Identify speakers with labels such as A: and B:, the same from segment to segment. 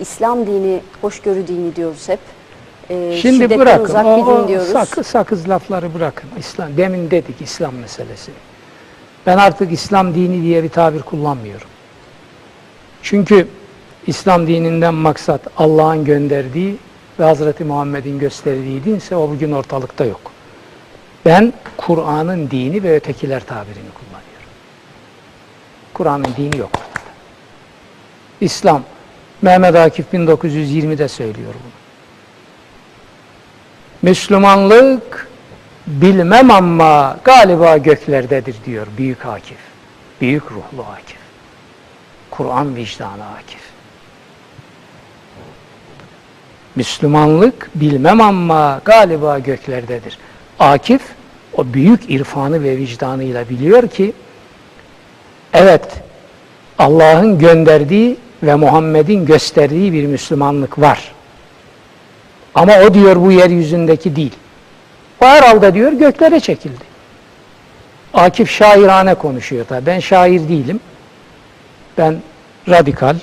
A: İslam dini, hoşgörü dini diyoruz hep. Ee,
B: Şimdi bırakın
A: uzak
B: o,
A: bir din diyoruz.
B: sakız, sakız lafları bırakın. İslam demin dedik İslam meselesi. Ben artık İslam dini diye bir tabir kullanmıyorum. Çünkü İslam dininden maksat Allah'ın gönderdiği ve Hazreti Muhammed'in gösterdiği dinse o bugün ortalıkta yok. Ben Kur'an'ın dini ve ötekiler tabirini kullanıyorum. Kur'an'ın dini yok ortada. İslam, Mehmet Akif 1920'de söylüyor bunu. Müslümanlık bilmem ama galiba göklerdedir diyor Büyük Akif. Büyük ruhlu Akif. Kur'an vicdanı Akif. Müslümanlık bilmem ama galiba göklerdedir. Akif o büyük irfanı ve vicdanıyla biliyor ki evet Allah'ın gönderdiği ve Muhammed'in gösterdiği bir Müslümanlık var. Ama o diyor bu yeryüzündeki değil. O herhalde diyor göklere çekildi. Akif şairane konuşuyor da ben şair değilim. Ben radikal,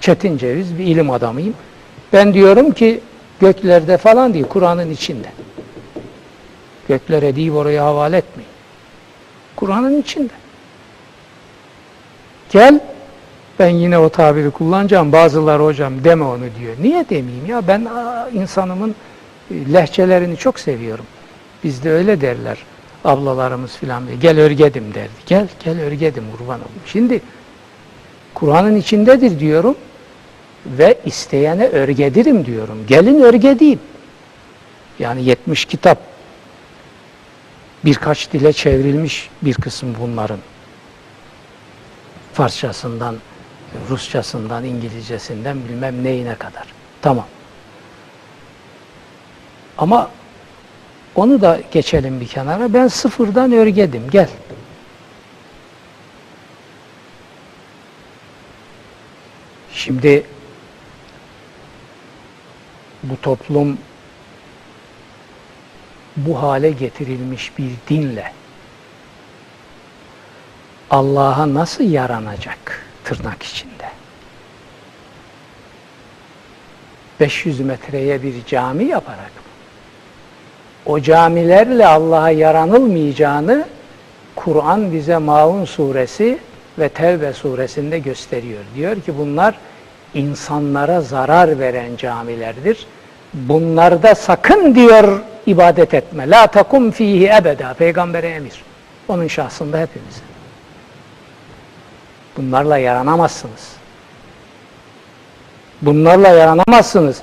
B: çetin ceviz bir ilim adamıyım. Ben diyorum ki göklerde falan değil, Kur'an'ın içinde. Göklere deyip oraya havale etmeyin. Kur'an'ın içinde. Gel, ben yine o tabiri kullanacağım. Bazıları hocam deme onu diyor. Niye demeyeyim ya? Ben insanımın e, lehçelerini çok seviyorum. Bizde öyle derler ablalarımız filan. diye. Gel örgedim derdi. Gel, gel örgedim kurban olayım. Şimdi Kur'an'ın içindedir diyorum ve isteyene örgedirim diyorum. Gelin örgedeyim. Yani 70 kitap birkaç dile çevrilmiş bir kısım bunların. Farsçasından, Rusçasından, İngilizcesinden bilmem neyine kadar. Tamam. Ama onu da geçelim bir kenara. Ben sıfırdan örgedim. Gel. Şimdi bu toplum bu hale getirilmiş bir dinle Allah'a nasıl yaranacak tırnak içinde? 500 metreye bir cami yaparak? O camilerle Allah'a yaranılmayacağını Kur'an bize Maun suresi ve Tevbe suresinde gösteriyor. Diyor ki bunlar insanlara zarar veren camilerdir. Bunlarda sakın diyor ibadet etme. La takum fihi ebeda. Peygamber'e emir. Onun şahsında hepimiz. Bunlarla yaranamazsınız. Bunlarla yaranamazsınız.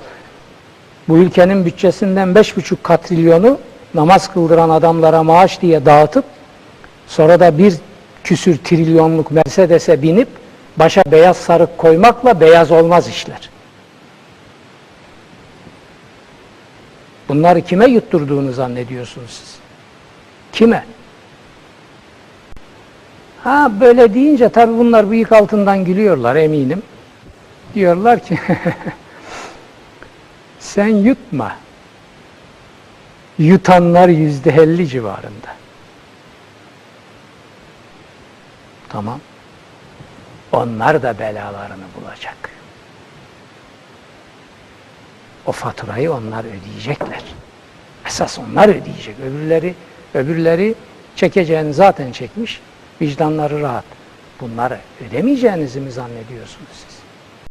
B: Bu ülkenin bütçesinden beş buçuk katrilyonu namaz kıldıran adamlara maaş diye dağıtıp sonra da bir küsür trilyonluk Mercedes'e binip başa beyaz sarık koymakla beyaz olmaz işler. Bunları kime yutturduğunu zannediyorsunuz siz? Kime? Ha böyle deyince tabi bunlar bıyık altından gülüyorlar eminim. Diyorlar ki sen yutma. Yutanlar yüzde elli civarında. Tamam. Onlar da belalarını bulacak. O faturayı onlar ödeyecekler. Esas onlar ödeyecek. Öbürleri öbürleri çekeceğini zaten çekmiş. Vicdanları rahat. Bunları ödemeyeceğinizi mi zannediyorsunuz siz?